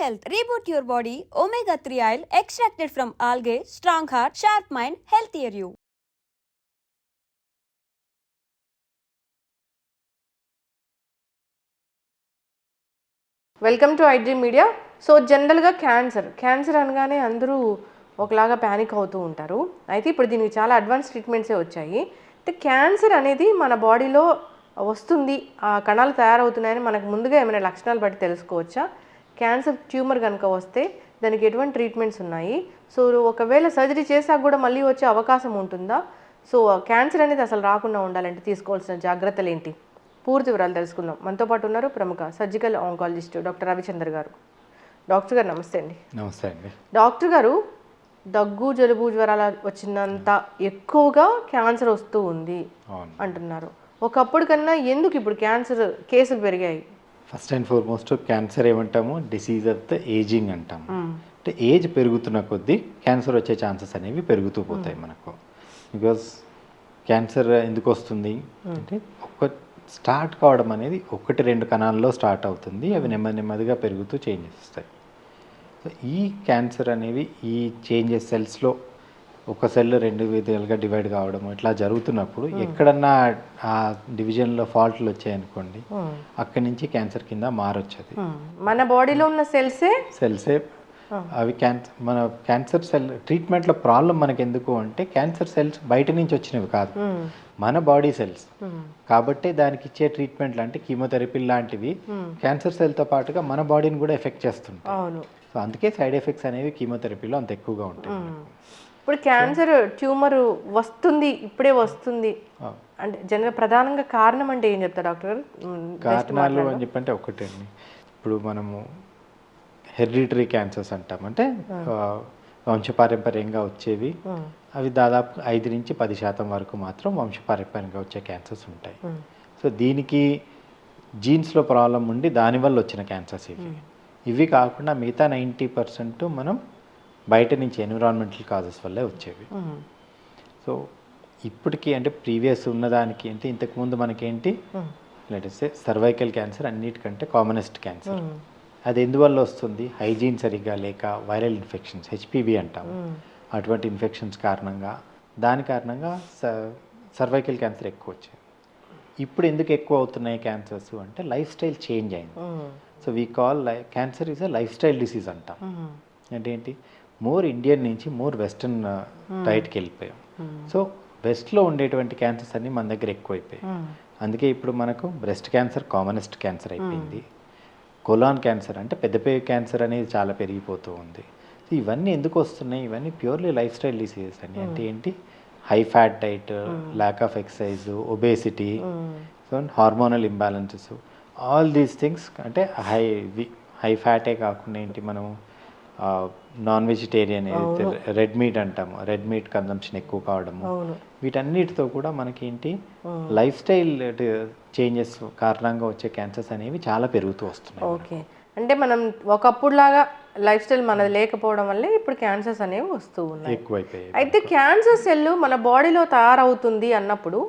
health. Your body body. Three 3 oil from algae strong heart sharp mind healthier you welcome to iDream media so జనరల్గా cancer cancer అనగానే అందరూ ఒకలాగా panic అవుతూ ఉంటారు. అయితే ఇప్పుడు దీనికి చాలా అడ్వాన్స్ ట్రీట్మెంట్సే వచ్చాయి. అయితే క్యాన్సర్ అనేది మన బాడీలో వస్తుంది. ఆ కణాలు తయారవుతున్నాయని మనకు ముందుగా ఏమైనా లక్షణాలు బట్టి తెలుసుకోవచ్చా? క్యాన్సర్ ట్యూమర్ కనుక వస్తే దానికి ఎటువంటి ట్రీట్మెంట్స్ ఉన్నాయి? సో ఒకవేళ సర్జరీ చేశాక కూడా మళ్ళీ వచ్చే అవకాశం ఉంటుందా? సో క్యాన్సర్ అనేది అసలు రాకుండా ఉండాలంటే తీసుకోవాల్సిన జాగ్రత్తలు ఏంటి? పూర్తి వివరాలు తెలుసుకుందాం. మనతో పాటు ఉన్నారు ప్రముఖ సర్జికల్ ఆంకాలజిస్ట్ డాక్టర్ రవిచందర్ గారు. డాక్టర్ గారు నమస్తే అండి. నమస్తే అండి. డాక్టర్ గారు దగ్గు జలుబు జ్వరాలు వచ్చినంత ఎక్కువగా క్యాన్సర్ వస్తూ ఉంది అంటున్నారు. ఒకప్పుడు కన్నా ఎందుకు ఇప్పుడు క్యాన్సర్ కేసులు పెరిగాయి? ఫస్ట్ అండ్ ఫార్మోస్ట్ క్యాన్సర్ ఏమంటాము? డిసీజ్ ఆఫ్ ద ఏజింగ్ అంటాము. అంటే ఏజ్ పెరుగుతున్న కొద్దీ క్యాన్సర్ వచ్చే ఛాన్సెస్ అనేవి పెరుగుతూ పోతాయి మనకు. బికాస్ క్యాన్సర్ ఎందుకు వస్తుంది? అంటే ఒక స్టార్ట్ కావడం అనేది ఒకటి రెండు కణాల్లో స్టార్ట్ అవుతుంది. అవి నెమ్మది నెమ్మదిగా పెరుగుతూ చేంజెస్ వస్తాయి. సో ఈ క్యాన్సర్ అనేవి ఈ చేంజెస్ సెల్స్లో ఒక సెల్ రెండు విధాలుగా డివైడ్ కావడం ఇట్లా జరుగుతున్నప్పుడు ఎక్కడన్నా ఆ డివిజన్లో ఫాల్ట్లు వచ్చాయనుకోండి అక్కడి నుంచి క్యాన్సర్ కింద మారొచ్చది. మన బాడీలో ఉన్న సెల్సే సెల్సే అవి క్యాన్సర్ మన క్యాన్సర్ సెల్ ట్రీట్మెంట్లో ప్రాబ్లం మనకి ఎందుకు అంటే క్యాన్సర్ సెల్స్ బయట నుంచి వచ్చినవి కాదు. మన బాడీ సెల్స్ కాబట్టి దానికి ఇచ్చే ట్రీట్మెంట్లు అంటే కీమోథెరపీ లాంటివి క్యాన్సర్ సెల్తో పాటుగా మన బాడీని కూడా ఎఫెక్ట్ చేస్తుంటాయి. సో అందుకే సైడ్ ఎఫెక్ట్స్ అనేవి కీమోథెరపీలో అంత ఎక్కువగా ఉంటాయి ఇప్పుడు క్యాన్సర్ ట్యూమర్ వస్తుంది ఇప్పుడే వస్తుంది. అంటే జనరల్ ప్రధానంగా కారణం అంటే ఏం చెప్తారు డాక్టర్? కారణాలు అని చెప్పంటే ఒకటే అండి ఇప్పుడు మనము హెరిడిటరీ క్యాన్సర్స్ అంటాం. అంటే వంశపారంపర్యంగా వచ్చేవి. అవి దాదాపు ఐదు నుంచి పది శాతం వరకు మాత్రం వంశపారంపర్యంగా వచ్చే క్యాన్సర్స్ ఉంటాయి. సో దీనికి జీన్స్లో ప్రాబ్లం ఉండి దానివల్ల వచ్చిన క్యాన్సర్స్ ఇవి. ఇవి కాకుండా మిగతా నైంటీ పర్సెంట్ మనం బయట నుంచి ఎన్విరాన్మెంటల్ కాజెస్ వల్లే వచ్చేవి. సో ఇప్పటికీ అంటే ప్రీవియస్ ఉన్నదానికి అంటే ఇంతకుముందు మనకేంటి? లేటెస్ట్ సర్వైకల్ క్యాన్సర్ అన్నిటికంటే కామనెస్ట్ క్యాన్సర్ అది ఎందువల్ల వస్తుంది? హైజీన్ సరిగ్గా లేక వైరల్ ఇన్ఫెక్షన్స్ హెచ్పివి అంటాం. అటువంటి ఇన్ఫెక్షన్స్ కారణంగా దాని కారణంగా సర్వైకల్ క్యాన్సర్ ఎక్కువ వచ్చేది. ఇప్పుడు ఎందుకు ఎక్కువ అవుతున్నాయి క్యాన్సర్స్ అంటే లైఫ్ స్టైల్ చేంజ్ అయింది so we call cancer is a lifestyle disease అంటాం. అంటే ఏంటి? మోర్ ఇండియన్ నుంచి మోర్ వెస్టర్న్ డైట్కి వెళ్ళిపోయాం సో వెస్ట్లో ఉండేటువంటి క్యాన్సర్స్ అన్నీ మన దగ్గర ఎక్కువైపోయాయి. అందుకే ఇప్పుడు మనకు బ్రెస్ట్ క్యాన్సర్ కామనెస్ట్ క్యాన్సర్ అయిపోయింది. కొలాన్ క్యాన్సర్ అంటే పెద్దపేయ క్యాన్సర్ అనేది చాలా పెరిగిపోతూ ఉంది. సో ఇవన్నీ ఎందుకు వస్తున్నాయి? ఇవన్నీ ప్యూర్లీ లైఫ్ స్టైల్ డిసీజెస్ అని అంటే ఏంటి? High fat diet lack of exercise obesity so hormonal imbalances all these things అంటే హై హై ఫ్యాటే కాకుండా ఏంటి మనము నాన్ వెజిటేరియన్ ఏదైతే రెడ్ మీట్ అంటాము రెడ్ మీట్ కన్సంప్షన్ ఎక్కువ కావడము వీటన్నిటితో కూడా మనకి ఏంటి లైఫ్ స్టైల్ చేంజెస్ కారణంగా వచ్చే క్యాన్సర్స్ అనేవి చాలా పెరుగుతూ వస్తున్నాయి ఓకే. అంటే మనం ఒకప్పుడులాగా లైఫ్ స్టైల్ మనది లేకపోవడం వల్లే ఇప్పుడు క్యాన్సర్స్ అనేవి వస్తూ ఉన్నాయి. ఎక్కువైపోయాయి అయితే క్యాన్సర్ సెల్ మన బాడీలో తయారవుతుంది అన్నప్పుడు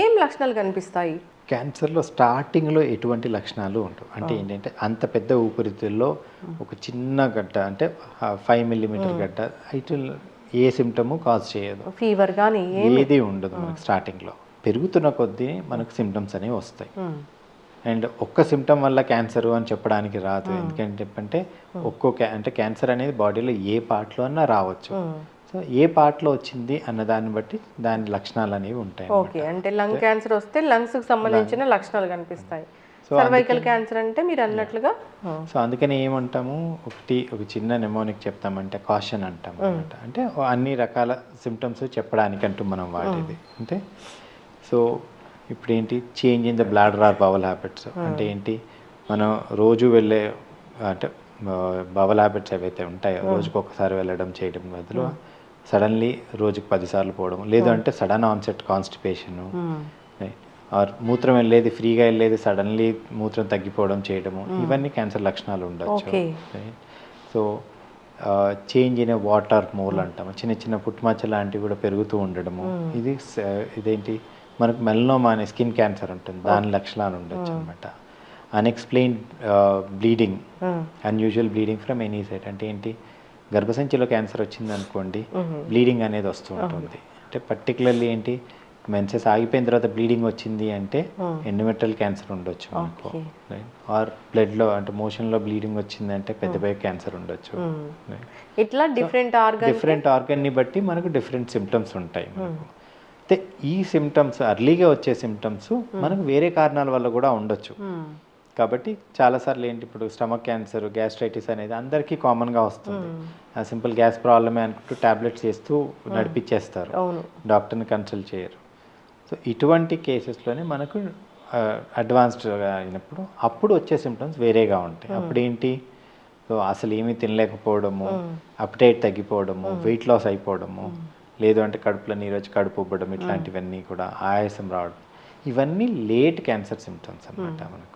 ఏం లక్షణాలు కనిపిస్తాయి? క్యాన్సర్లో స్టార్టింగ్లో ఎటువంటి లక్షణాలు ఉండవు. అంటే ఏంటంటే అంత పెద్ద ఊపిరితిత్తుల్లో ఒక చిన్న గడ్డ అంటే ఫైవ్ మిల్లీమీటర్ గడ్డ ఇటు ఏ సిమ్టము కాజ్ చేయదు. ఫీవర్ కానీ ఏది ఉండదు మనకు స్టార్టింగ్లో పెరుగుతున్న కొద్దీ మనకు సిమ్టమ్స్ అనేవి వస్తాయి. అండ్ ఒక్క సిమ్టమ్ వల్ల క్యాన్సర్ అని చెప్పడానికి రాదు. ఎందుకంటే చెప్పంటే ఒక్కో అంటే క్యాన్సర్ అనేది బాడీలో ఏ పార్ట్లో అన్నా రావచ్చు. సో ఏ పార్ట్లో వచ్చింది అన్న దాన్ని బట్టి దాని లక్షణాలు అనేవి ఉంటాయి ఓకే అంటే లంగ్ క్యాన్సర్ వస్తే లంగ్స్కి సంబంధించిన లక్షణాలు కనిపిస్తాయి. సర్వైకల్ క్యాన్సర్ అంటే మీరు అన్నట్లుగా సో అందుకని ఏమంటాము? ఒకటి ఒక చిన్న నెమోనిక్ చెప్తామంటే కాషన్ అంటాం అనమాట అంటే అన్ని రకాల సిమ్టమ్స్ చెప్పడానికంటూ మనం వాడేది. అంటే సో ఇప్పుడు ఏంటి change in the bladder or bowel habits అంటే ఏంటి? మనం రోజు వెళ్ళే అంటే బవల్ హ్యాబిట్స్ ఏవైతే ఉంటాయో రోజుకి ఒకసారి వెళ్ళడం చేయడం బదులు సడన్లీ రోజుకి పదిసార్లు పోవడం. లేదు అంటే సడన్ ఆన్సెట్ కాన్స్టిపేషన్. ఆర్ మూత్రం వెళ్ళేది ఫ్రీగా వెళ్ళేది సడన్లీ మూత్రం తగ్గిపోవడం చేయడము. ఇవన్నీ క్యాన్సర్ లక్షణాలు ఉండొచ్చు. So change in wart or mole అంటాము. చిన్న చిన్న పుట్టుమచ్చ లాంటివి కూడా పెరుగుతూ ఉండడము. ఇది ఇదేంటి? మనకు మెల్నోమా అనే స్కిన్ క్యాన్సర్ ఉంటుంది. దాని లక్షణాలు ఉండొచ్చు అనమాట unexplained bleeding unusual bleeding from any side అంటే ఏంటి? గర్భసంచిలో క్యాన్సర్ వచ్చింది అనుకోండి బ్లీడింగ్ అనేది వస్తూ ఉంటుంది. అంటే పర్టికులర్లీ ఏంటి మెన్సెస్ ఆగిపోయిన తర్వాత బ్లీడింగ్ వచ్చింది అంటే ఎండోమెట్రల్ క్యాన్సర్ ఉండొచ్చు మనకు. ఆర్ బ్లడ్లో అంటే మోషన్లో బ్లీడింగ్ వచ్చింది అంటే పెద్ద పెద్ద క్యాన్సర్ ఉండొచ్చు. ఇట్లా డిఫరెంట్ ఆర్గన్ డిఫరెంట్ ఆర్గన్ని బట్టి మనకు డిఫరెంట్ సిమ్టమ్స్ ఉంటాయి మనకు. అయితే ఈ సిమ్టమ్స్ అర్లీగా వచ్చే సిమ్టమ్స్ మనకు వేరే కారణాల వల్ల కూడా ఉండొచ్చు. కాబట్టి చాలాసార్లు ఏంటి ఇప్పుడు స్టమక్ క్యాన్సర్ గ్యాస్ట్రైటిస్ అనేది అందరికీ కామన్గా వస్తుంది. సింపుల్ గ్యాస్ ప్రాబ్లమే అనుకుంటూ టాబ్లెట్స్ చేస్తూ నడిపించేస్తారు డాక్టర్ని కన్సల్ట్ చేయరు. సో ఇటువంటి కేసెస్లోనే మనకు అడ్వాన్స్డ్గా అయినప్పుడు అప్పుడు వచ్చే సిమ్టమ్స్ వేరేగా ఉంటాయి. అప్పుడు ఏంటి సో అసలు ఏమీ తినలేకపోవడము అప్టైట్ తగ్గిపోవడము వెయిట్ లాస్ అయిపోవడము లేదు అంటే కడుపులో నీరు వచ్చి కడుపు ఉబ్బడం ఇట్లాంటివన్నీ కూడా ఆయాసం రావడం ఇవన్నీ లేట్ క్యాన్సర్ సిమ్టమ్స్ అన్నమాట మనకు.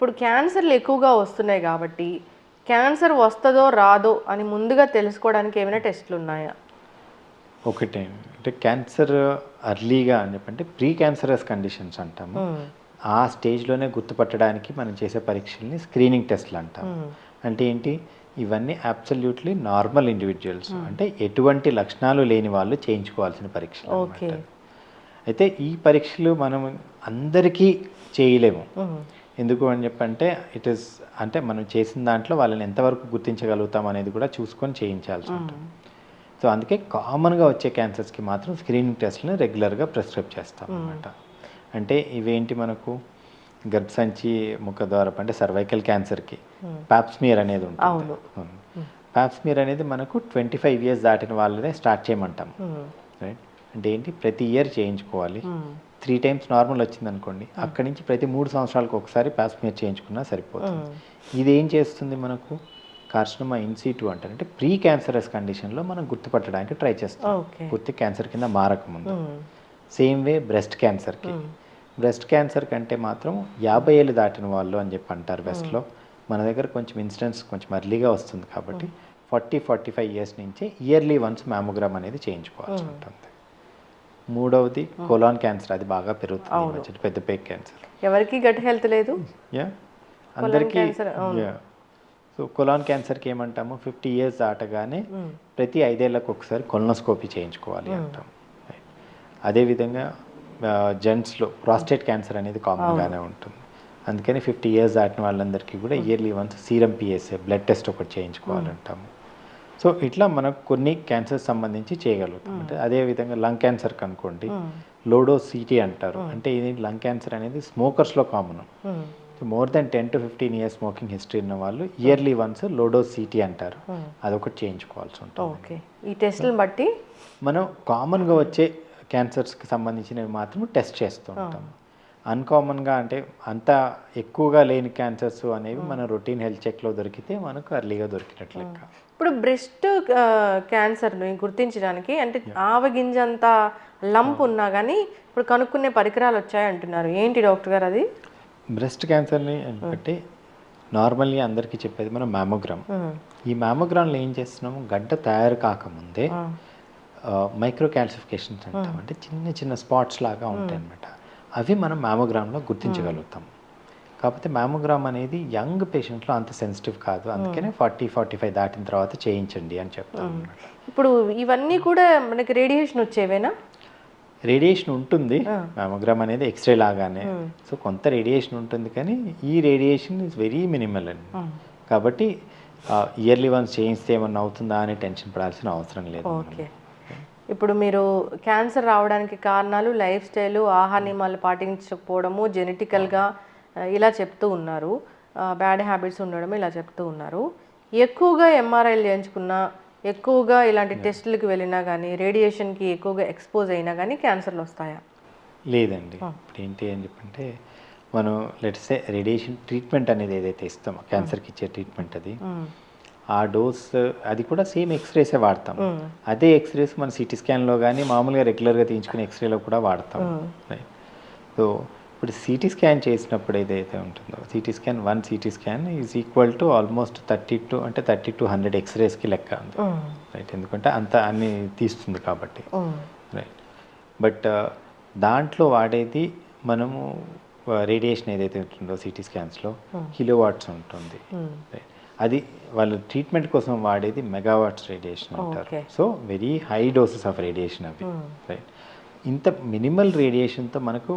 ఇప్పుడు క్యాన్సర్లు ఎక్కువగా వస్తున్నాయి కాబట్టి క్యాన్సర్ వస్తుందో రాదో అని ముందుగా తెలుసుకోవడానికి ఏమైనా టెస్ట్లు ఉన్నాయా? ఒకటే. అంటే క్యాన్సర్ అర్లీగా అని చెప్పంటే ప్రీ క్యాన్సరస్ కండిషన్స్ అంటాము. ఆ స్టేజ్లోనే గుర్తుపట్టడానికి మనం చేసే పరీక్షల్ని స్క్రీనింగ్ టెస్ట్లు అంటాం అంటే ఏంటి? ఇవన్నీ అబ్సల్యూట్లీ నార్మల్ ఇండివిజువల్స్ అంటే ఎటువంటి లక్షణాలు లేని వాళ్ళు చేయించుకోవాల్సిన పరీక్షలు. అయితే ఈ పరీక్షలు మనం అందరికీ చేయలేము. ఎందుకు అని చెప్పంటే ఇట్ ఇస్ అంటే మనం చేసిన దాంట్లో వాళ్ళని ఎంతవరకు గుర్తించగలుగుతాం అనేది కూడా చూసుకొని చేయించాల్సి ఉంటుంది. సో అందుకే కామన్గా వచ్చే క్యాన్సర్స్కి మాత్రం స్క్రీనింగ్ టెస్ట్ని రెగ్యులర్గా ప్రిస్క్రైబ్ చేస్తాం అనమాట అంటే ఇవేంటి మనకు? గర్భసంచి ముఖద్వారపు అంటే సర్వైకల్ క్యాన్సర్కి పాప్స్మియర్ అనేది ఉంటుంది. పాప్స్మియర్ అనేది మనకు ట్వంటీ ఫైవ్ ఇయర్స్ దాటిన వాళ్ళనే స్టార్ట్ చేయమంటాం. రైట్? అంటే ఏంటి? ప్రతి ఇయర్ చేయించుకోవాలి. త్రీ టైమ్స్ నార్మల్ వచ్చింది అనుకోండి అక్కడి నుంచి ప్రతి మూడు సంవత్సరాలకు ఒకసారి పాస్మియర్ చేయించుకున్నా సరిపోతుంది. ఇది ఏం చేస్తుంది మనకు? కార్సినోమా ఇన్సిటు అంటారు. అంటే ప్రీ క్యాన్సరస్ కండిషన్లో మనం గుర్తుపట్టడానికి ట్రై చేస్తాం. పూర్తి క్యాన్సర్ కింద మారకముందు. సేమ్ వే బ్రెస్ట్ క్యాన్సర్కి. బ్రెస్ట్ క్యాన్సర్ కంటే మాత్రం యాభై ఏళ్ళు దాటిన వాళ్ళు అని చెప్పి అంటారు వెస్ట్లో మన దగ్గర కొంచెం ఇన్సిడెన్స్ కొంచెం ఎర్లీగా వస్తుంది కాబట్టి ఫార్టీ ఫార్టీ ఫైవ్ ఇయర్స్ నుంచే ఇయర్లీ వన్స్ మ్యామోగ్రామ్ అనేది చేయించుకోవాల్సి ఉంటుంది. మూడవది కొలాన్ క్యాన్సర్. అది బాగా పెరుగుతుంది పెద్ద పేక్ క్యాన్సర్. ఎవరికి గట్ హెల్త్ లేదు? యా. అందరికీ సో కొలాన్ క్యాన్సర్కి ఏమంటాము? ఫిఫ్టీ ఇయర్స్ దాటగానే ప్రతి ఐదేళ్ళకు ఒకసారి కొలనోస్కోపీ చేయించుకోవాలి అంటాం. అదేవిధంగా జెంట్స్లో ప్రాస్టేట్ క్యాన్సర్ అనేది కామన్గానే ఉంటుంది. అందుకని ఫిఫ్టీ ఇయర్స్ దాటిన వాళ్ళందరికీ కూడా yearly once serum PSA blood test ఒకటి చేయించుకోవాలంటాము సో ఇట్లా మనకు కొన్ని క్యాన్సర్స్ సంబంధించి చేయగలుగుతాం. అంటే అదేవిధంగా లంగ్ క్యాన్సర్కి అనుకోండి లోడో సిటీ అంటారు. అంటే ఇది లంగ్ క్యాన్సర్ అనేది స్మోకర్స్లో common. More than ten to fifteen years smoking history ఉన్న వాళ్ళు ఇయర్లీ వన్స్ లోడో సిటీ అంటారు. అదొకటి చేయించుకోవాల్సి ఉంటుంది. ఓకే. ఈ టెస్ట్లను బట్టి? మనం కామన్గా వచ్చే క్యాన్సర్స్కి సంబంధించినవి మాత్రం టెస్ట్ చేస్తూ ఉంటాం అన్కామన్గా అంటే అంత ఎక్కువగా లేని క్యాన్సర్స్ అనేవి మన రొటీన్ హెల్త్ చెక్లో దొరికితే మనకు అర్లీగా దొరికినట్లు లెక్క. ఇప్పుడు బ్రెస్ట్ క్యాన్సర్ని గుర్తించడానికి అంటే ఆవగింజంత లంప్ ఉన్నా కానీ ఇప్పుడు కనుక్కునే పరికరాలు వచ్చాయి అంటున్నారు. ఏంటి డాక్టర్ గారు అది? బ్రెస్ట్ క్యాన్సర్ని బట్టి నార్మల్లీ అందరికీ చెప్పేది మనం మ్యామోగ్రామ్ ఈ మ్యామోగ్రామ్లో ఏం చేస్తున్నాము? గడ్డ తయారు కాకముందే మైక్రో క్యాల్సిఫికేషన్స్ అంటాం. అంటే చిన్న చిన్న స్పాట్స్ లాగా ఉంటాయి అన్నమాట అవి మనం మ్యామోగ్రామ్లో గుర్తించగలుగుతాం. కాకపోతే మ్యామోగ్రామ్ అనేది యంగ్ పేషెంట్లో అంత సెన్సిటివ్ కాదు. అందుకనే ఫార్టీ ఫార్టీ ఫైవ్ దాటిన తర్వాత చేయించండి అని చెప్తాం అన్నమాట. ఇప్పుడు ఇవన్నీ కూడా మనకి రేడియేషన్ వచ్చేవేనా? రేడియేషన్ ఉంటుంది. మ్యామోగ్రామ్ అనేది ఎక్స్రే లాగానే. సో కొంత రేడియేషన్ ఉంటుంది కానీ ఈ రేడియేషన్ ఇస్ వెరీ మినిమల్ అండి. కాబట్టి ఇయర్లీ వన్స్ చేయిస్తే ఏమన్నా అవుతుందా అని టెన్షన్ పడాల్సిన అవసరం లేదు. ఓకే. ఇప్పుడు మీరు క్యాన్సర్ రావడానికి కారణాలు లైఫ్ స్టైల్ ఆహార నియమాలు పాటించకపోవడము జెనెటికల్గా ఇలా చెప్తూ ఉన్నారు. బ్యాడ్ హ్యాబిట్స్ ఉండడం ఇలా చెప్తూ ఉన్నారు. ఎక్కువగా ఎంఆర్ఐలు చేయించుకున్నా ఎక్కువగా ఇలాంటి టెస్టులకు వెళ్ళినా కానీ రేడియేషన్కి ఎక్కువగా ఎక్స్పోజ్ అయినా కానీ క్యాన్సర్లు వస్తాయా? లేదండి. ఇప్పుడు ఏంటి అని చెప్పంటే మనం లెట్సే రేడియేషన్ ట్రీట్మెంట్ అనేది ఏదైతే ఇస్తామో క్యాన్సర్కి ఇచ్చే ట్రీట్మెంట్ అది ఆ. డోస్ అది కూడా సేమ్ ఎక్స్రేసే వాడతాం. అదే ఎక్స్రేస్ మన సిటీ స్కాన్లో కానీ మామూలుగా రెగ్యులర్గా తీయించుకునే ఎక్స్రేలో కూడా వాడతాం. రైట్ సో ఇప్పుడు సిటీ స్కాన్ చేసినప్పుడు ఏదైతే ఉంటుందో CT scan one CT scan is equal to almost thirty two అంటే థర్టీ టు హండ్రెడ్ ఎక్స్రేస్కి లెక్క ఉంది. రైట్ ఎందుకంటే అంత అన్ని తీస్తుంది కాబట్టి. రైట్ బట్ దాంట్లో వాడేది మనము రేడియేషన్ ఏదైతే ఉంటుందో సిటీ స్కాన్స్లో కిలో వాట్స్ ఉంటుంది. అది వాళ్ళు ట్రీట్మెంట్ కోసం వాడేది మెగావాట్స్ రేడియేషన్ అంటారు. So very high doses of radiation అవి. రైట్ ఇంత మినిమల్ రేడియేషన్తో మనకు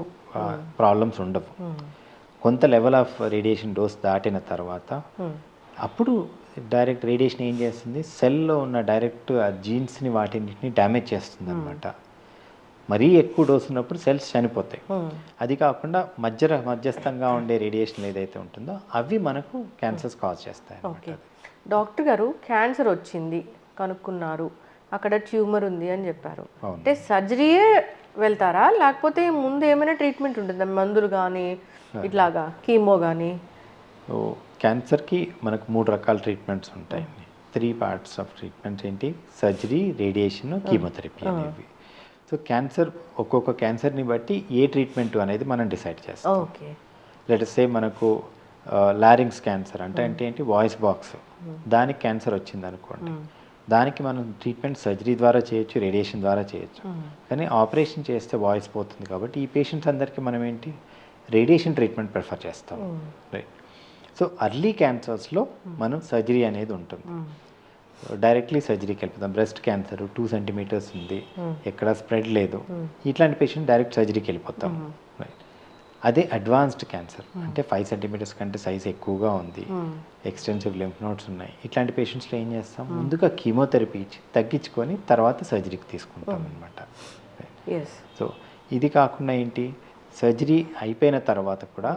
ప్రాబ్లమ్స్ ఉండవు. కొంత లెవెల్ ఆఫ్ రేడియేషన్ డోస్ దాటిన తర్వాత అప్పుడు డైరెక్ట్ రేడియేషన్ ఏం చేస్తుంది? సెల్లో ఉన్న డైరెక్ట్ ఆ జీన్స్ని వాటిని డ్యామేజ్ చేస్తుంది అనమాట మరీ ఎక్కువ డోస్ ఉన్నప్పుడు సెల్స్ చనిపోతాయి. అది కాకుండా మధ్య మధ్యస్థంగా ఉండే రేడియేషన్ ఏదైతే ఉంటుందో అవి మనకు క్యాన్సర్స్ కాజ్ చేస్తాయి ఓకే డాక్టర్ గారు క్యాన్సర్ వచ్చింది కనుక్కున్నారు. అక్కడ ట్యూమర్ ఉంది అని చెప్పారు. అంటే సర్జరీయే వెళ్తారా? లేకపోతే ముందు ఏమైనా ట్రీట్మెంట్ ఉంటుందా? మందులు కానీ ఇట్లాగా కీమో కానీ క్యాన్సర్కి మనకు మూడు రకాల ట్రీట్మెంట్స్ ఉంటాయి త్రీ పార్ట్స్ ఆఫ్ ట్రీట్మెంట్స్ ఏంటి? సర్జరీ రేడియేషన్ కీమోథెరపీ అనేవి. సో క్యాన్సర్ ఒక్కొక్క క్యాన్సర్ని బట్టి ఏ ట్రీట్మెంట్ అనేది మనం డిసైడ్ చేస్తాం. ఓకే. లెట్ సే మనకు లారింగ్స్ క్యాన్సర్ అంటే అంటే ఏంటి? వాయిస్ బాక్స్ దానికి క్యాన్సర్ వచ్చింది అనుకోండి దానికి మనం ట్రీట్మెంట్ సర్జరీ ద్వారా చేయొచ్చు రేడియేషన్ ద్వారా చేయొచ్చు. కానీ ఆపరేషన్ చేస్తే వాయిస్ పోతుంది కాబట్టి ఈ పేషెంట్స్ అందరికీ మనం ఏంటి? రేడియేషన్ ట్రీట్మెంట్ ప్రిఫర్ చేస్తాం. రైట్ సో అర్లీ క్యాన్సర్స్లో మనం సర్జరీ అనేది ఉంటుంది. డైరెక్ట్లీ సర్జరీకి వెళ్ళిపోతాం. బ్రెస్ట్ క్యాన్సర్ టూ సెంటీమీటర్స్ ఉంది. ఎక్కడ స్ప్రెడ్ లేదు. ఇట్లాంటి పేషెంట్ డైరెక్ట్ సర్జరీకి వెళ్ళిపోతాం. అదే అడ్వాన్స్డ్ క్యాన్సర్ అంటే ఫైవ్ సెంటీమీటర్స్ కంటే సైజ్ ఎక్కువగా ఉంది. ఎక్స్టెన్సివ్ లింఫ్ నోట్స్ ఉన్నాయి. ఇట్లాంటి పేషెంట్స్లో ఏం చేస్తాం? ముందుగా కీమోథెరపీ ఇచ్చి తగ్గించుకొని తర్వాత సర్జరీకి తీసుకుంటాం అనమాట ఎస్ సో ఇది కాకుండా ఏంటి? సర్జరీ అయిపోయిన తర్వాత కూడా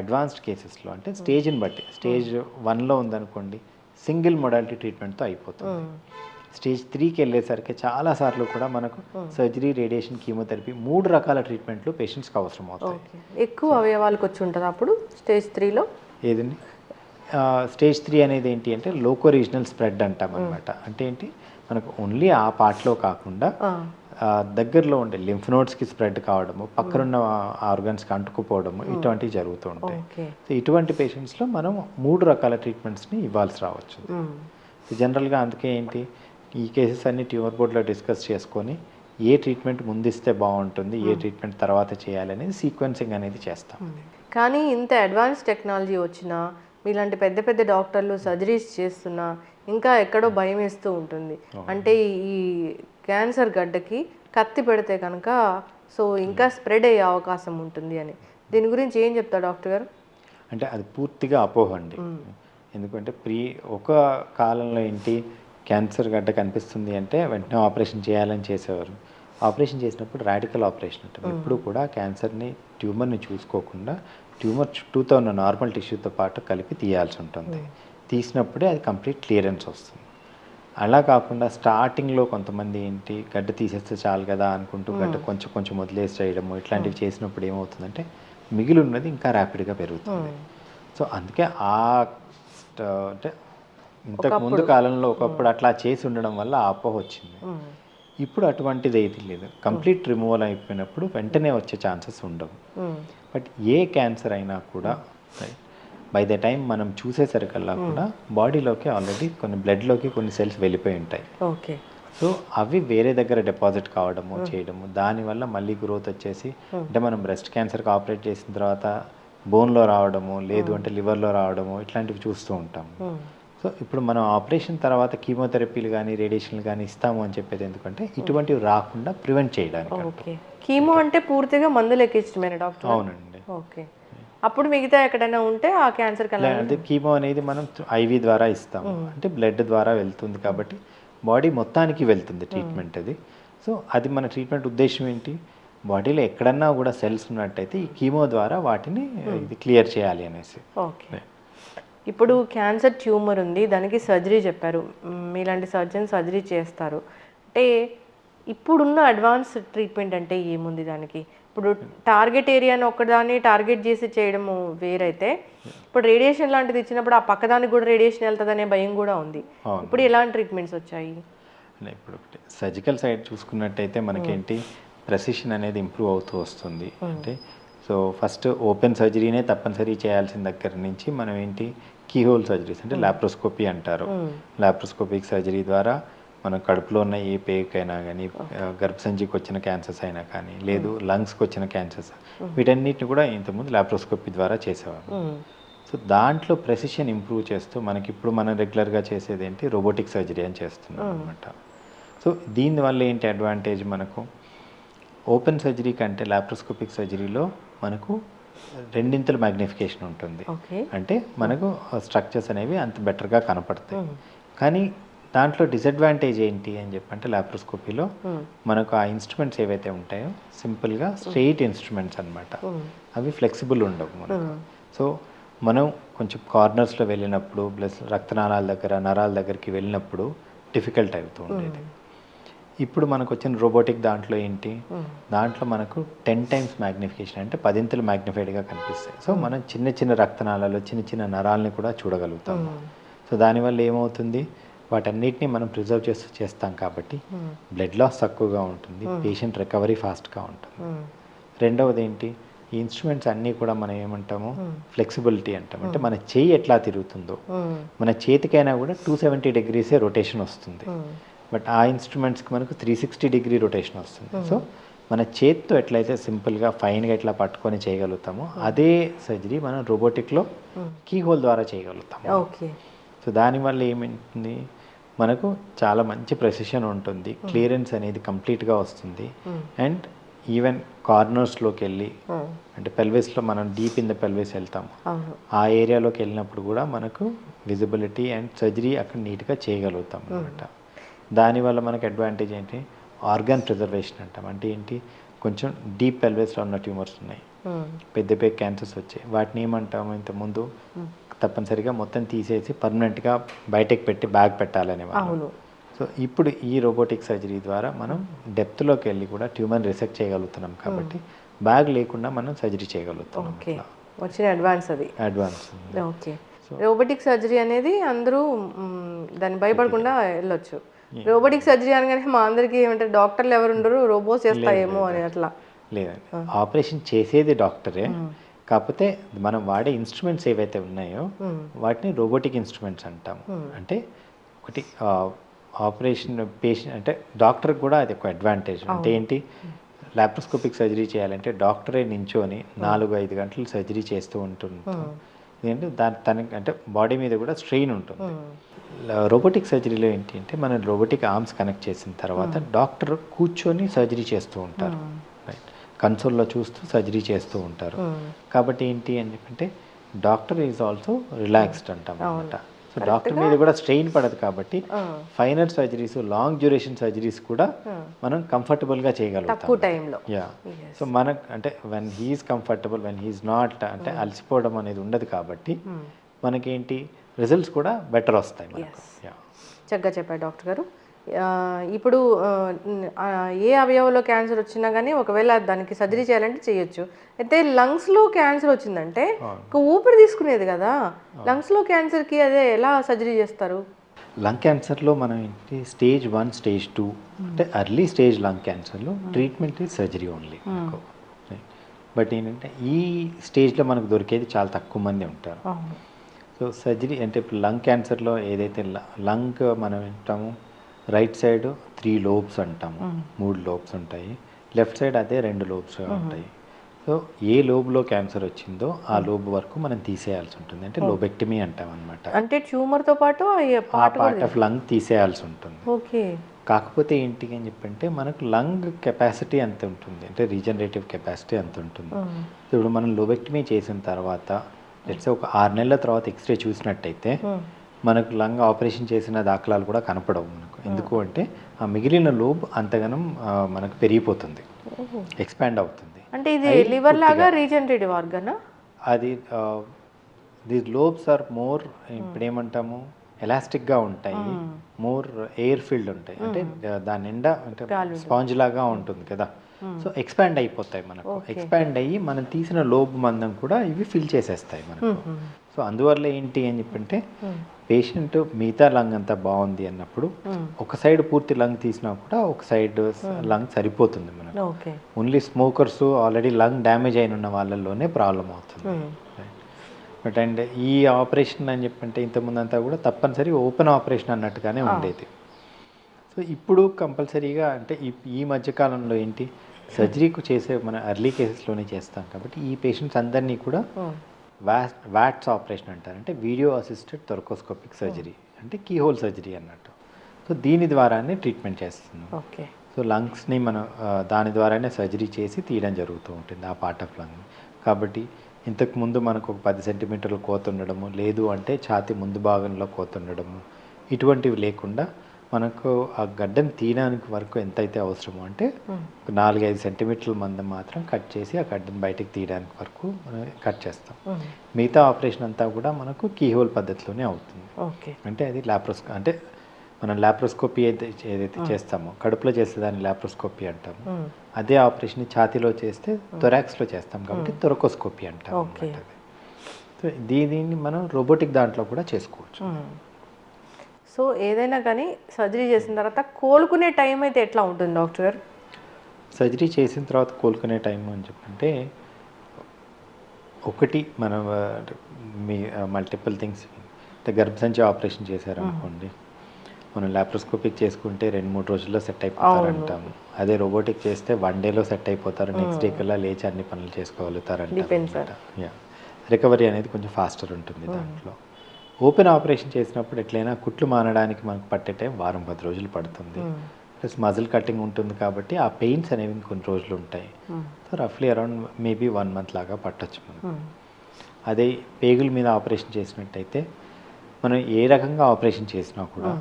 అడ్వాన్స్డ్ కేసెస్లో అంటే స్టేజ్ని బట్టి స్టేజ్ వన్లో ఉందనుకోండి సింగిల్ మొడాలిటీ ట్రీట్మెంట్తో అయిపోతుంది. స్టేజ్ త్రీకి వెళ్ళేసరికి చాలాసార్లు కూడా మనకు సర్జరీ రేడియేషన్ కీమోథెరపీ మూడు రకాల ట్రీట్మెంట్లు పేషెంట్స్కి అవసరం అవుతాయి. ఎక్కువ అవయవాలకు వచ్చి ఉంటుంది అప్పుడు స్టేజ్ త్రీలో? ఏదండి? స్టేజ్ త్రీ అనేది ఏంటి అంటే లోకో రీజనల్ స్ప్రెడ్ అంటాం అనమాట అంటే ఏంటి? మనకు ఓన్లీ ఆ పార్ట్లో కాకుండా దగ్గరలో ఉండే లింఫ్ నోడ్స్కి స్ప్రెడ్ కావడము పక్కనున్న ఆర్గన్స్కి అంటుకుపోవడము ఇటువంటివి జరుగుతూ ఉంటాయి సో ఇటువంటి పేషెంట్స్లో మనం మూడు రకాల ట్రీట్మెంట్స్ని ఇవ్వాల్సి రావచ్చు. జనరల్గా అందుకే ఏంటి? ఈ కేసెస్ అన్ని ట్యూమర్ బోర్డ్లో డిస్కస్ చేసుకొని ఏ ట్రీట్మెంట్ ముందిస్తే బాగుంటుంది ఏ ట్రీట్మెంట్ తర్వాత చేయాలి అనేది సీక్వెన్సింగ్ అనేది చేస్తాం. కానీ ఇంత అడ్వాన్స్ టెక్నాలజీ వచ్చినా మీలాంటి పెద్ద పెద్ద డాక్టర్లు సర్జరీస్ చేస్తున్నా ఇంకా ఎక్కడో భయం వేస్తూ ఉంటుంది. అంటే ఈ క్యాన్సర్ గడ్డకి కత్తి పెడితే కనుక సో ఇంకా స్ప్రెడ్ అయ్యే అవకాశం ఉంటుంది అని. దీని గురించి ఏం చెప్తారు డాక్టర్ గారు? అంటే అది పూర్తిగా అపోహ అండి. ఎందుకంటే ప్రీ ఒక కాలంలో ఏంటి క్యాన్సర్ గడ్డ కనిపిస్తుంది అంటే వెంటనే ఆపరేషన్ చేయాలని చేసేవారు. ఆపరేషన్ చేసినప్పుడు రాడికల్ ఆపరేషన్ అంటాం ఎప్పుడు కూడా క్యాన్సర్ని ట్యూమర్ని చూసుకోకుండా ట్యూమర్ చుట్టూతో ఉన్న నార్మల్ టిష్యూతో పాటు కలిపి తీయాల్సి ఉంటుంది. తీసినప్పుడే అది కంప్లీట్ క్లియరెన్స్ వస్తుంది. అలా కాకుండా స్టార్టింగ్లో కొంతమంది ఏంటి గడ్డ తీసేస్తే చాలు కదా అనుకుంటూ గడ్డ కొంచెం కొంచెం వదిలేసి చేయడము ఇట్లాంటివి చేసినప్పుడు ఏమవుతుందంటే మిగిలి ఉన్నది ఇంకా ర్యాపిడ్గా పెరుగుతుంది. సో అందుకే ఆ అంటే ఇంతకు ముందు కాలంలో ఒకప్పుడు అట్లా చేసి ఉండడం వల్ల అపోహ వచ్చింది. ఇప్పుడు అటువంటిది ఏది లేదు. కంప్లీట్ రిమూవల్ అయిపోయినప్పుడు వెంటనే వచ్చే ఛాన్సెస్ ఉండవు. బట్ ఏ క్యాన్సర్ అయినా కూడా బై ద టైం మనం చూసేసరికల్లా కూడా బాడీలోకి ఆల్రెడీ కొన్ని బ్లడ్లోకి కొన్ని సెల్స్ వెళ్ళిపోయి ఉంటాయి. ఓకే. సో అవి వేరే దగ్గర డిపాజిట్ కావడము చేయడము దానివల్ల మళ్ళీ గ్రోత్ వచ్చేసి అంటే మనం బ్రెస్ట్ క్యాన్సర్కి ఆపరేట్ చేసిన తర్వాత బోన్లో రావడము లేదు అంటే లివర్లో రావడము ఇట్లాంటివి చూస్తూ ఉంటాము. సో ఇప్పుడు మనం ఆపరేషన్ తర్వాత కీమోథెరపీలు కానీ రేడియేషన్లు కానీ ఇస్తాము అని చెప్పేది ఎందుకంటే ఇటువంటివి రాకుండా ప్రివెంట్ చేయడానికి ఓకే. కీమో అంటే పూర్తిగా మందులు ఎక్కించడమేనా డాక్టర్? అవునండి. ఓకే. అప్పుడు మిగతా ఎక్కడైనా ఉంటే ఆ క్యాన్సర్ అంటే కీమో అనేది మనం ఐవి ద్వారా ఇస్తాము. అంటే బ్లడ్ ద్వారా వెళ్తుంది కాబట్టి బాడీ మొత్తానికి వెళ్తుంది ట్రీట్మెంట్ అది. సో అది మన ట్రీట్మెంట్ ఉద్దేశం ఏంటి? బాడీలో ఎక్కడన్నా కూడా సెల్స్ ఉన్నట్టయితే ఈ కీమో ద్వారా వాటిని ఇది క్లియర్ చేయాలి అనేసి. ఓకే. ఇప్పుడు క్యాన్సర్ ట్యూమర్ ఉంది దానికి సర్జరీ చెప్పారు. మీలాంటి సర్జన్ సర్జరీ చేస్తారు. అంటే ఇప్పుడున్న అడ్వాన్స్ ట్రీట్మెంట్ అంటే ఏముంది దానికి? ఇప్పుడు టార్గెట్ ఏరియాని ఒక్కదాన్ని టార్గెట్ చేసి చేయడము వేరైతే ఇప్పుడు రేడియేషన్ లాంటిది ఇచ్చినప్పుడు ఆ పక్కదానికి కూడా రేడియేషన్ వెళ్తుందనే భయం కూడా ఉంది. ఇప్పుడు ఎలాంటి ట్రీట్మెంట్స్ వచ్చాయి? ఇప్పుడు సర్జికల్ సైడ్ చూసుకున్నట్టయితే మనకేంటి ప్రెసిషన్ అనేది ఇంప్రూవ్ అవుతూ వస్తుంది. అంటే సో ఫస్ట్ ఓపెన్ సర్జరీనే తప్పనిసరి చేయాల్సిన దగ్గర నుంచి మనం ఏంటి కీహోల్ సర్జరీస్ అంటే లాప్రోస్కోపీ అంటారు. లాప్రోస్కోపిక్ సర్జరీ ద్వారా మన కడుపులో ఉన్న ఏ పేకైనా కానీ గర్భసంచికి వచ్చిన క్యాన్సర్స్ అయినా కానీ లేదు లంగ్స్కి వచ్చిన క్యాన్సర్స్ వీటన్నిటిని కూడా ఇంతకుముందు లాప్రోస్కోపీ ద్వారా చేసేవారు సో దాంట్లో ప్రెసిషన్ ఇంప్రూవ్ చేస్తూ మనకి ఇప్పుడు మనం రెగ్యులర్గా చేసేది ఏంటి రోబోటిక్ సర్జరీ అని చేస్తున్నాం అనమాట సో దీనివల్ల ఏంటి అడ్వాంటేజ్ మనకు? ఓపెన్ సర్జరీ కంటే లాప్రోస్కోపిక్ సర్జరీలో మనకు రెండింతల మ్యాగ్నిఫికేషన్ ఉంటుంది. అంటే మనకు స్ట్రక్చర్స్ అనేవి అంత బెటర్గా కనపడతాయి. కానీ దాంట్లో డిసడ్వాంటేజ్ ఏంటి అని చెప్పంటే లాప్రోస్కోపీలో మనకు ఆ ఇన్స్ట్రుమెంట్స్ ఏవైతే ఉంటాయో సింపుల్గా స్ట్రెయిట్ ఇన్స్ట్రుమెంట్స్ అన్నమాట. అవి ఫ్లెక్సిబుల్ ఉండవు మనకు. సో మనం కొంచెం కార్నర్స్లో వెళ్ళినప్పుడు ప్లస్ రక్తనాళాల దగ్గర నరాల దగ్గరికి వెళ్ళినప్పుడు డిఫికల్ట్ అవుతూ ఉండేది. ఇప్పుడు మనకు వచ్చిన రోబోటిక్ దాంట్లో ఏంటి? దాంట్లో మనకు టెన్ టైమ్స్ మ్యాగ్నిఫికేషన్ అంటే పదింతలు మ్యాగ్నిఫైడ్గా కనిపిస్తాయి. సో మనం చిన్న చిన్న రక్తనాళాలు చిన్న చిన్న నరాలని కూడా చూడగలుగుతాం. సో దానివల్ల ఏమవుతుంది? వాటన్నిటిని మనం ప్రిజర్వ్ చేస్తూ చేస్తాం కాబట్టి బ్లడ్ లాస్ తక్కువగా ఉంటుంది పేషెంట్ రికవరీ ఫాస్ట్గా ఉంటుంది. రెండవది ఏంటి ఈ ఇన్స్ట్రుమెంట్స్ అన్నీ కూడా మనం ఏమంటాము? ఫ్లెక్సిబిలిటీ అంటాం. అంటే మన చేయి ఎట్లా తిరుగుతుందో. మన చేతికైనా కూడా టూ సెవెంటీ డిగ్రీసే రొటేషన్ వస్తుంది. బట్ ఆ ఇన్స్ట్రుమెంట్స్కి మనకు త్రీ సిక్స్టీ డిగ్రీ రొటేషన్ వస్తుంది. సో మన చేత్తో ఎట్లయితే సింపుల్గా ఫైన్గా ఎట్లా పట్టుకొని చేయగలుగుతామో అదే సర్జరీ మనం రోబోటిక్లో కీ హోల్ ద్వారా చేయగలుగుతాము. ఓకే సో దానివల్ల ఏమింటుంది? మనకు చాలా మంచి ప్రెసిషన్ ఉంటుంది. క్లియరెన్స్ అనేది కంప్లీట్గా వస్తుంది. అండ్ ఈవెన్ కార్నర్స్లోకి వెళ్ళి అంటే పెల్విస్లో మనం డీప్ ఇన్ ద పెల్విస్ వెళ్తాము. ఆ ఏరియాలోకి వెళ్ళినప్పుడు కూడా మనకు విజిబిలిటీ అండ్ సర్జరీ అక్కడ నీట్గా చేయగలుగుతాం అనమాట దానివల్ల మనకు అడ్వాంటేజ్ ఏంటి? ఆర్గాన్ ప్రిజర్వేషన్ అంటాం. అంటే ఏంటి? కొంచెం డీప్ పెల్విస్లో ఉన్న ట్యూమర్స్ ఉన్నాయి. పెద్ద పెద్ద క్యాన్సర్స్ వచ్చాయి. వాటిని ఏమంటాము ఇంతకుముందు? తప్పనిసరిగా మొత్తం తీసేసి పర్మనెంట్గా బయటకు పెట్టి బ్యాగ్ పెట్టాలనే అవును. సో ఇప్పుడు ఈ రోబోటిక్ సర్జరీ ద్వారా మనం డెప్త్లోకి వెళ్ళి కూడా ట్యూమర్ రిసెక్ట్ చేయగలుగుతున్నాం కాబట్టి బ్యాగ్ లేకుండా మనం సర్జరీ చేయగలుగుతున్నాం ఓకే వచ్చిన అడ్వాన్స్ అది. అడ్వాన్స్ ఓకే రోబోటిక్ సర్జరీ అనేది అందరూ దాన్ని భయపడకుండా వెళ్ళొచ్చు. రోబోటిక్ సర్జరీ అనగానే మా అందరికీ ఏమంటే డాక్టర్లు ఎవరు ఉండరు రోబోస్ చేస్తాయేమో అని అట్లా. లేదండి ఆపరేషన్ చేసేది డాక్టరే. కాకపోతే మనం వాడే ఇన్స్ట్రుమెంట్స్ ఏవైతే ఉన్నాయో వాటిని రోబోటిక్ ఇన్స్ట్రుమెంట్స్ అంటాము. అంటే ఒకటి ఆపరేషన్ పేషెంట్ అంటే డాక్టర్కి కూడా అది ఒక అడ్వాంటేజ్ అంటే ఏంటి? లాప్రోస్కోపిక్ సర్జరీ చేయాలంటే డాక్టరే నించొని నాలుగు ఐదు గంటలు సర్జరీ చేస్తూ ఉంటుంటాం. ఎందుకంటే దాని తనకి అంటే బాడీ మీద కూడా స్ట్రెయిన్ ఉంటుంది. రోబోటిక్ సర్జరీలో ఏంటి అంటే మనం రోబోటిక్ ఆర్మ్స్ కనెక్ట్ చేసిన తర్వాత డాక్టర్ కూర్చొని సర్జరీ చేస్తూ ఉంటారు. రైట్. కన్సోల్లో చూస్తూ సర్జరీ చేస్తూ ఉంటారు. కాబట్టి ఏంటి అని చెప్పంటే డాక్టర్ ఈజ్ ఆల్సో రిలాక్స్డ్ అంటాం అనమాట సో డాక్టర్ మీద కూడా స్ట్రెయిన్ పడదు కాబట్టి final surgeries long duration surgeries కూడా మనం కంఫర్టబుల్గా చేయగలుగుతాం తక్కువ టైంలో యా సో మనకు అంటే when he's comfortable when he's not అంటే అలసిపోవడం అనేది ఉండదు కాబట్టి మనకేంటి? రిజల్ట్స్ కూడా బెటర్ వస్తాయి మనకు. చక్కగా చెప్పారు డాక్టర్ గారు. ఇప్పుడు ఏ అవయవంలో క్యాన్సర్ వచ్చినా కానీ ఒకవేళ దానికి సర్జరీ చేయాలంటే చేయొచ్చు. అయితే లంగ్స్లో క్యాన్సర్ వచ్చిందంటే ఊపిరి తీసుకునేది కదా? లంగ్స్లో క్యాన్సర్కి అదే ఎలా సర్జరీ చేస్తారు? లంగ్ క్యాన్సర్లో మనం ఏంటి స్టేజ్ వన్ స్టేజ్ టూ అంటే ఎర్లీ స్టేజ్ లంగ్ క్యాన్సర్లో ట్రీట్మెంట్ సర్జరీ ఓన్లీ బట్ ఏంటంటే ఈ స్టేజ్లో మనకు దొరికేది చాలా తక్కువ మంది ఉంటారు. సో సర్జరీ అంటే ఇప్పుడు లంగ్ క్యాన్సర్లో ఏదైతే లంగ్ మనం వింటాము రైట్ సైడ్ త్రీ లోబ్స్ అంటాము. మూడు లోబ్స్ ఉంటాయి. లెఫ్ట్ సైడ్ అదే రెండు లోబ్స్ ఉంటాయి. సో ఏ లోబ్లో క్యాన్సర్ వచ్చిందో ఆ లోబ్ వరకు మనం తీసేయాల్సి ఉంటుంది. అంటే లోబెక్టమీ అంటాం అనమాట అంటే ట్యూమర్తో పాటు పార్ట్ ఆఫ్ లంగ్ తీసేయాల్సి ఉంటుంది. ఓకే. కాకపోతే ఏంటి అని చెప్పంటే మనకు లంగ్ కెపాసిటీ అంత ఉంటుంది? అంటే రీజనరేటివ్ కెపాసిటీ అంత ఉంటుంది? ఇప్పుడు మనం లోబెక్టమీ చేసిన తర్వాత లెట్స్ ఒక ఆరు నెలల తర్వాత ఎక్స్రే చూసినట్టయితే మనకు లంగ్ ఆపరేషన్ చేసిన దాఖలాలు కూడా కనపడవు మనకు. ఎందుకు అంటే ఆ మిగిలిన లోబ్ అంతగానం మనకు పెరిగిపోతుంది. ఎక్స్పాండ్ అవుతుంది. అంటే ఇది లివర్ లాగా రీజనరేటివ్ ఆర్గనా? అది ది లోబ్స్ ఆర్ మోర్ ఇప్పుడు ఏమంటాము ఎలాస్టిక్గా ఉంటాయి. మోర్ ఎయిర్ ఫీల్డ్ ఉంటాయి. అంటే దాని నిండా అంటే స్పాంజ్ లాగా ఉంటుంది కదా. సో ఎక్స్పాండ్ అయిపోతాయి మనకు. ఎక్స్పాండ్ అయ్యి మనం తీసిన లోబ్ మందం కూడా ఇవి ఫిల్ చేసేస్తాయి మనకు. సో అందువల్ల ఏంటి అని చెప్పంటే పేషెంట్ మిగతా లంగ్ అంతా బాగుంది అన్నప్పుడు ఒక సైడ్ పూర్తి లంగ్ తీసినా కూడా ఒక సైడ్ లంగ్ సరిపోతుంది మనకు. Okay. Only smokers already lung damage అయిన ఉన్న వాళ్ళల్లోనే ప్రాబ్లం అవుతుంది. బట్ అండ్ ఈ ఆపరేషన్ అని చెప్పంటే ఇంతకుముందు అంతా కూడా తప్పనిసరి ఓపెన్ ఆపరేషన్ అన్నట్టుగానే ఉండేది. సో ఇప్పుడు కంపల్సరీగా అంటే ఈ మధ్యకాలంలో ఏంటి? సర్జరీకి చేసే మన ఎర్లీ కేసెస్లోనే చేస్తాం కాబట్టి ఈ పేషెంట్స్ అందరినీ కూడా వ్యాట్ వ్యాట్స్ ఆపరేషన్ అంటారు. అంటే వీడియో అసిస్టెడ్ థొరకోస్కోపిక్ సర్జరీ. అంటే కీహోల్ సర్జరీ అన్నట్టు. సో దీని ద్వారానే ట్రీట్మెంట్ చేస్తున్నాం. ఓకే. సో లంగ్స్ని మనం దాని ద్వారానే సర్జరీ చేసి తీయడం జరుగుతూ ఉంటుంది ఆ పార్ట్ ఆఫ్ లంగ్. కాబట్టి ఇంతకు ముందు మనకు ఒక పది సెంటీమీటర్లు కోత ఉండడము లేదు అంటే ఛాతీ ముందు భాగంలో కోత ఉండడము ఇటువంటివి లేకుండా మనకు ఆ గడ్డను తీయడానికి వరకు ఎంతైతే అవసరమో అంటే ఒక నాలుగైదు సెంటీమీటర్ల మందం మాత్రం కట్ చేసి ఆ గడ్డను బయటకు తీయడానికి వరకు మనం కట్ చేస్తాం. మిగతా ఆపరేషన్ అంతా కూడా మనకు కీహోల్ పద్ధతిలోనే అవుతుంది. ఓకే. అంటే అది లాప్రోస్కో అంటే మనం లాప్రోస్కోపీ అయితే ఏదైతే చేస్తామో కడుపులో చేసేదాన్ని లాప్రోస్కోపీ అంటాము. అదే ఆపరేషన్ ఛాతీలో చేస్తే థొరాక్స్లో చేస్తాం కాబట్టి థొరకోస్కోపీ అంటాం దీనిని మనం రోబోటిక్ దాంట్లో కూడా చేసుకోవచ్చు. సో ఏదైనా కానీ సర్జరీ చేసిన తర్వాత కోలుకునే టైం అయితే ఎట్లా ఉంటుంది డాక్టర్? గారు సర్జరీ చేసిన తర్వాత కోలుకునే టైం అని చెప్పంటే ఒకటి మనం మీ మల్టిపుల్ థింగ్స్ అంటే గర్భసంచి ఆపరేషన్ చేశారనుకోండి. మనం లాప్రోస్కోపిక్ చేసుకుంటే రెండు మూడు రోజుల్లో సెట్ అయిపోతారు అంటాము అదే రోబోటిక్ చేస్తే వన్ డేలో సెట్ అయిపోతారు. నెక్స్ట్ డే కల్లా లేచి అన్ని పనులు చేసుకోగలుగుతారు. యా రికవరీ అనేది కొంచెం ఫాస్టర్ ఉంటుంది దాంట్లో. ఓపెన్ ఆపరేషన్ చేసినప్పుడు ఎట్లయినా కుట్లు మానడానికి మనకు పట్టే టైం వారం పది రోజులు పడుతుంది. ప్లస్ మజిల్ కటింగ్ ఉంటుంది కాబట్టి ఆ పెయిన్స్ అనేవి కొన్ని రోజులు ఉంటాయి. సో రఫ్లీ అరౌండ్ మేబీ వన్ మంత్ లాగా పట్టొచ్చు మనకు. అదే పేగుల మీద ఆపరేషన్ చేసినట్టయితే మనం ఏ రకంగా ఆపరేషన్ చేసినా కూడా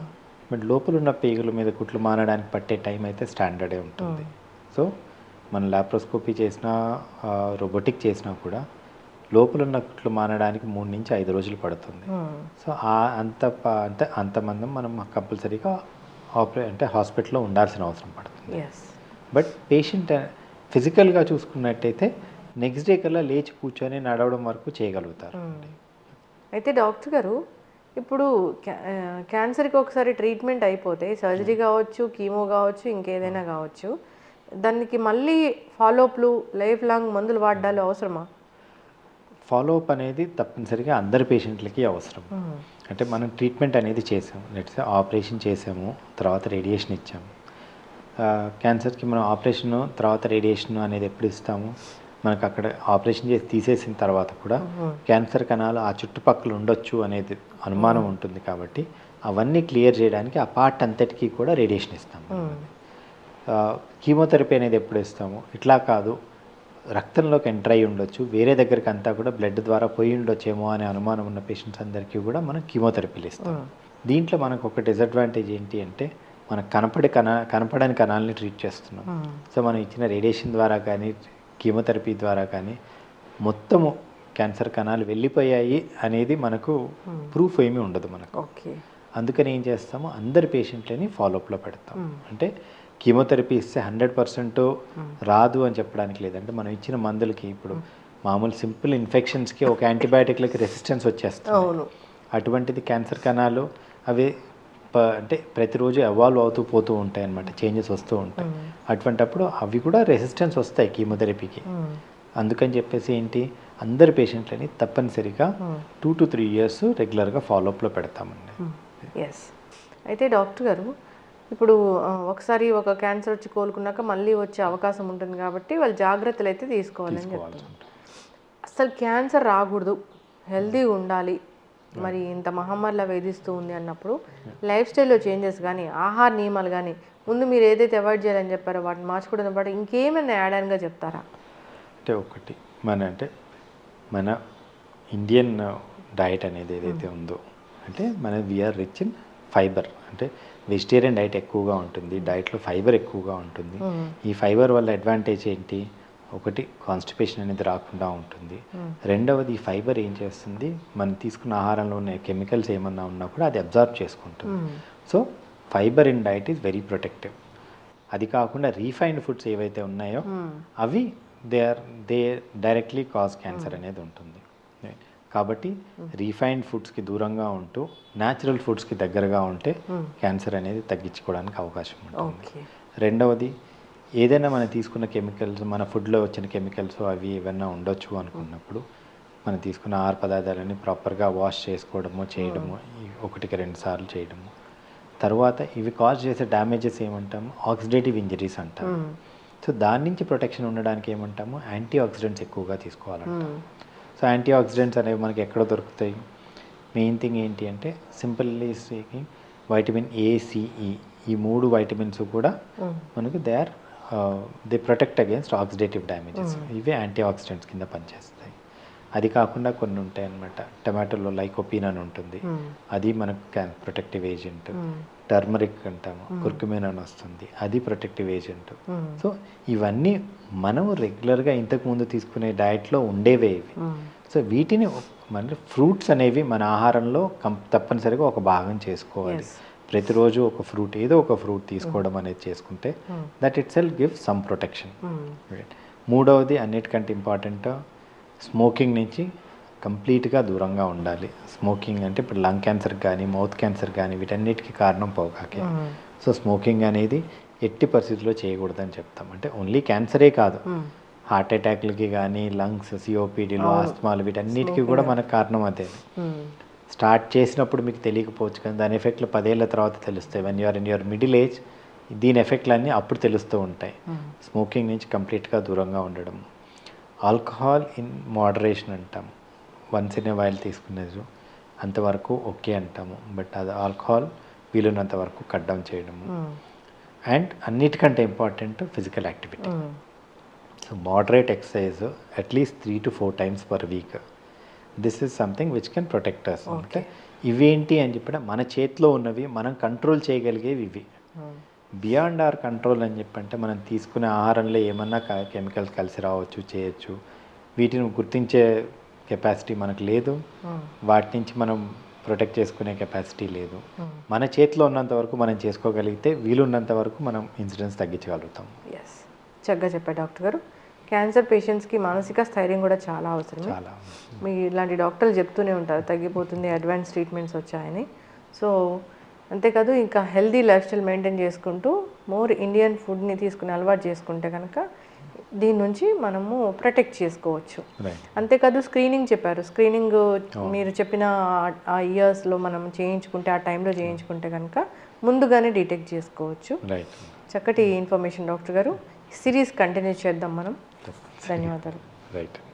బట్ లోపల ఉన్న పేగుల మీద కుట్లు మానడానికి పట్టే టైం అయితే స్టాండర్డే ఉంటుంది. సో మనం లాప్రోస్కోపీ చేసినా రోబోటిక్ చేసినా కూడా లోపల ఉన్న కుట్లు మానడానికి మూడు నుంచి ఐదు రోజులు పడుతుంది. సో ఆ అంత అంటే అంత మందం మనం కంపల్సరీగా ఆపరే అంటే హాస్పిటల్లో ఉండాల్సిన అవసరం పడుతుంది. బట్ పేషెంట్ ఫిజికల్గా చూసుకున్నట్టయితే నెక్స్ట్ డే కల్లా లేచి కూర్చొని నడవడం వరకు చేయగలుగుతారు. అయితే డాక్టర్ గారు ఇప్పుడు క్యాన్సర్కి ఒకసారి ట్రీట్మెంట్ అయిపోతే సర్జరీ కావచ్చు కీమో కావచ్చు ఇంకేదైనా కావచ్చు దానికి మళ్ళీ ఫాలోఅప్లు లైఫ్ లాంగ్ మందులు వాడాలి అవసరమా? ఫాలో అప్ అనేది తప్పనిసరిగా అందరి పేషెంట్లకి అవసరం. అంటే మనం ట్రీట్మెంట్ అనేది చేసాము. లెట్స్ ఆపరేషన్ చేసాము తర్వాత రేడియేషన్ ఇచ్చాము. క్యాన్సర్కి మనం ఆపరేషన్ తర్వాత రేడియేషన్ అనేది ఎప్పుడు ఇస్తాము? మనకు అక్కడ ఆపరేషన్ చేసి తీసేసిన తర్వాత కూడా క్యాన్సర్ కణాలు ఆ చుట్టుపక్కల ఉండొచ్చు అనేది అనుమానం ఉంటుంది కాబట్టి అవన్నీ క్లియర్ చేయడానికి ఆ పార్ట్ అంతటికీ కూడా రేడియేషన్ ఇస్తాము కీమోథెరపీ అనేది ఎప్పుడు ఇస్తాము? ఇట్లా కాదు. రక్తంలోకి ఎంటర్ అయి ఉండొచ్చు. వేరే దగ్గరికి అంతా కూడా బ్లడ్ ద్వారా పోయి ఉండొచ్చేమో అనే అనుమానం ఉన్న పేషెంట్స్ అందరికీ కూడా మనం కీమోథెరపీలు ఇస్తాం. దీంట్లో మనకు ఒక డిసడ్వాంటేజ్ ఏంటి అంటే మనకు కనపడే కణ కనపడని కణాలని ట్రీట్ చేస్తున్నాం. సో మనం ఇచ్చిన రేడియేషన్ ద్వారా కానీ కీమోథెరపీ ద్వారా కానీ మొత్తము క్యాన్సర్ కణాలు వెళ్ళిపోయాయి అనేది మనకు ప్రూఫ్ ఏమీ ఉండదు మనకు. ఓకే అందుకని ఏం చేస్తాము? అందరి పేషెంట్లని ఫాలోఅప్లో పెడతాం. అంటే కీమోథెరపీ ఇస్తే హండ్రెడ్ పర్సెంట్ రాదు అని చెప్పడానికి లేదంటే మనం ఇచ్చిన మందులకి ఇప్పుడు మామూలు సింపుల్ ఇన్ఫెక్షన్స్కి ఒక యాంటీబయాటిక్లకి రెసిస్టెన్స్ వచ్చేస్తుంది. అవును. అటువంటిది క్యాన్సర్ కణాలు అవి అంటే ప్రతిరోజు ఎవాల్వ్ అవుతూ పోతూ ఉంటాయి అన్నమాట చేంజెస్ వస్తూ ఉంటాయి. అటువంటప్పుడు అవి కూడా రెసిస్టెన్స్ వస్తాయి కీమోథెరపీకి. అందుకని చెప్పేసి ఏంటి? అందరి పేషెంట్లని తప్పనిసరిగా టూ టు త్రీ ఇయర్స్ రెగ్యులర్గా ఫాలోఅప్లో పెడతామండి ఎస్ అయితే డాక్టర్ గారు ఇప్పుడు ఒకసారి ఒక క్యాన్సర్ వచ్చి కోలుకున్నాక మళ్ళీ వచ్చే అవకాశం ఉంటుంది కాబట్టి వాళ్ళు జాగ్రత్తలు అయితే తీసుకోవాలని చెప్తారు అసలు క్యాన్సర్ రాకూడదు. హెల్తీగా ఉండాలి. మరి ఇంత మహమ్మారిలా వేధిస్తూ ఉంది అన్నప్పుడు లైఫ్ స్టైల్లో చేంజెస్ కానీ ఆహార నియమాలు కానీ ముందు మీరు ఏదైతే అవాయిడ్ చేయాలని చెప్పారో వాటిని మార్చుకోవడం పాటు ఇంకేమైనా యాడ్ ఆన్గా చెప్తారా? అంటే ఒకటి మన అంటే మన ఇండియన్ డైట్ అనేది ఏదైతే ఉందో అంటే మన వీఆర్ రిచ్ ఇన్ ఫైబర్. అంటే వెజిటేరియన్ డైట్ ఎక్కువగా ఉంటుంది డైట్లో ఫైబర్ ఎక్కువగా ఉంటుంది. ఈ ఫైబర్ వల్ల అడ్వాంటేజ్ ఏంటి? ఒకటి కాన్స్టిపేషన్ అనేది రాకుండా ఉంటుంది. రెండవది ఈ ఫైబర్ ఏం చేస్తుంది? మనం తీసుకున్న ఆహారంలో ఉన్న కెమికల్స్ ఏమన్నా ఉన్నా కూడా అది అబ్జార్బ్ చేసుకుంటుంది. So fibre in diet is very protective. అది కాకుండా రీఫైన్డ్ ఫుడ్స్ ఏవైతే ఉన్నాయో అవి they are they directly cause cancer అనేది ఉంటుంది. కాబట్టి రీఫైన్డ్ ఫుడ్స్కి దూరంగా ఉంటూ న్యాచురల్ ఫుడ్స్కి దగ్గరగా ఉంటే క్యాన్సర్ అనేది తగ్గించుకోవడానికి అవకాశం ఉంటుంది. రెండవది ఏదైనా మనం తీసుకున్న కెమికల్స్ మన ఫుడ్లో వచ్చిన కెమికల్స్ అవి ఏమైనా ఉండొచ్చు అనుకున్నప్పుడు మనం తీసుకున్న ఆహార పదార్థాలన్నీ ప్రాపర్గా వాష్ చేసుకోవడము చేయడము ఒకటికి రెండు సార్లు చేయడము. తర్వాత ఇవి కాజ్ చేసే డ్యామేజెస్ ఏమంటాము? ఆక్సిడేటివ్ ఇంజరీస్ అంటాము. సో దాని నుంచి ప్రొటెక్షన్ ఉండడానికి ఏమంటాము? యాంటీ ఆక్సిడెంట్స్ ఎక్కువగా తీసుకోవాలంటాం సో యాంటీ ఆక్సిడెంట్స్ అనేవి మనకి ఎక్కడ దొరుకుతాయి. మెయిన్ థింగ్ ఏంటి అంటే simply speaking vitamin A C E ఈ మూడు వైటమిన్స్ కూడా మనకు they are they protect against oxidative damages. ఇవే యాంటీ ఆక్సిడెంట్స్ కింద పనిచేస్తాయి. అది కాకుండా కొన్ని ఉంటాయి అన్నమాట టమాటోలో లైకోపీన్ అని ఉంటుంది. అది మనకు క్యాన్ ప్రొటెక్టివ్ ఏజెంట్. టర్మరిక్ అంటాము కుర్కుమిన్ అని వస్తుంది. అది ప్రొటెక్టివ్ ఏజెంట్. సో ఇవన్నీ మనం రెగ్యులర్గా ఇంతకు ముందు తీసుకునే డయట్లో ఉండేవే ఇవి. సో వీటిని మన ఫ్రూట్స్ అనేవి మన ఆహారంలో కం తప్పనిసరిగా ఒక భాగం చేసుకోవాలి. ప్రతిరోజు ఒక ఫ్రూట్ ఏదో ఒక ఫ్రూట్ తీసుకోవడం అనేది చేసుకుంటే that itself give some protection. మూడవది అన్నిటికంటే ఇంపార్టెంట్ స్మోకింగ్ నుంచి కంప్లీట్గా దూరంగా ఉండాలి. స్మోకింగ్ అంటే ఇప్పుడు లంగ్ క్యాన్సర్ కానీ మౌత్ క్యాన్సర్ కానీ వీటన్నిటికీ కారణం పొగాకే. సో స్మోకింగ్ అనేది ఎట్టి పరిస్థితుల్లో చేయకూడదని చెప్తాం. అంటే ఓన్లీ క్యాన్సరే కాదు. హార్ట్ అటాక్లకి కానీ లంగ్స్ సిఓపిడీలు ఆస్తమాలు వీటన్నిటికీ కూడా మనకు కారణం అదే. స్టార్ట్ చేసినప్పుడు మీకు తెలియకపోవచ్చు కానీ దాని ఎఫెక్ట్లు పదేళ్ళ తర్వాత తెలుస్తాయి. When you're in your middle age దీని ఎఫెక్ట్లు అన్నీ అప్పుడు తెలుస్తూ ఉంటాయి. స్మోకింగ్ నుంచి కంప్లీట్గా దూరంగా ఉండడం. ఆల్కహాల్ ఇన్ మోడరేషన్ అంటాం. వన్స్ ఇన్ ఏ వైల్ తీసుకునేది అంతవరకు ఓకే అంటాము. బట్ అది ఆల్కహాల్ వీలున్నంత వరకు కట్ డౌన్ చేయడము. అండ్ అన్నిటికంటే important physical activity. So moderate exercise at least three to four times per week. This is something which can protect us అంటే ఇవేంటి అని చెప్పిన మన చేతిలో ఉన్నవి మనం కంట్రోల్ చేయగలిగేవి ఇవి. బియాండ్ ఆర్ కంట్రోల్ అని చెప్పంటే మనం తీసుకునే ఆహారంలో ఏమన్నా కెమికల్స్ కలిసి రావచ్చు చేయొచ్చు. వీటిని గుర్తించే కెపాసిటీ మనకు లేదు. వాటి నుంచి మనం ప్రొటెక్ట్ చేసుకునే కెపాసిటీ లేదు. మన చేతిలో ఉన్నంత వరకు మనం చేసుకోగలిగితే వీలున్నంత వరకు మనం ఇన్సిడెంట్స్ తగ్గించగలుగుతాం. ఎస్ చక్కగా చెప్పారు డాక్టర్ గారు. క్యాన్సర్ పేషెంట్స్కి మానసిక స్థైర్యం కూడా చాలా అవసరమే. చాలా మీ ఇలాంటి డాక్టర్లు చెప్తూనే ఉంటారు తగ్గిపోతుంది అడ్వాన్స్ ట్రీట్మెంట్స్ వచ్చాయని. సో అంతేకాదు ఇంకా హెల్దీ లైఫ్ స్టైల్ మెయింటైన్ చేసుకుంటూ మోర్ ఇండియన్ ఫుడ్ని తీసుకుని అలవాటు చేసుకుంటే కనుక దీని నుంచి మనము ప్రొటెక్ట్ చేసుకోవచ్చు. అంతేకాదు స్క్రీనింగ్ చెప్పారు. స్క్రీనింగ్ మీరు చెప్పిన ఆ- ఇయర్స్లో మనం చేయించుకుంటే ఆ టైంలో చేయించుకుంటే కనుక ముందుగానే డిటెక్ట్ చేసుకోవచ్చు. చక్కటి ఇన్ఫర్మేషన్ డాక్టర్ గారు. సిరీస్ కంటిన్యూ చేద్దాం మనం. ధన్యవాదాలు. రైట్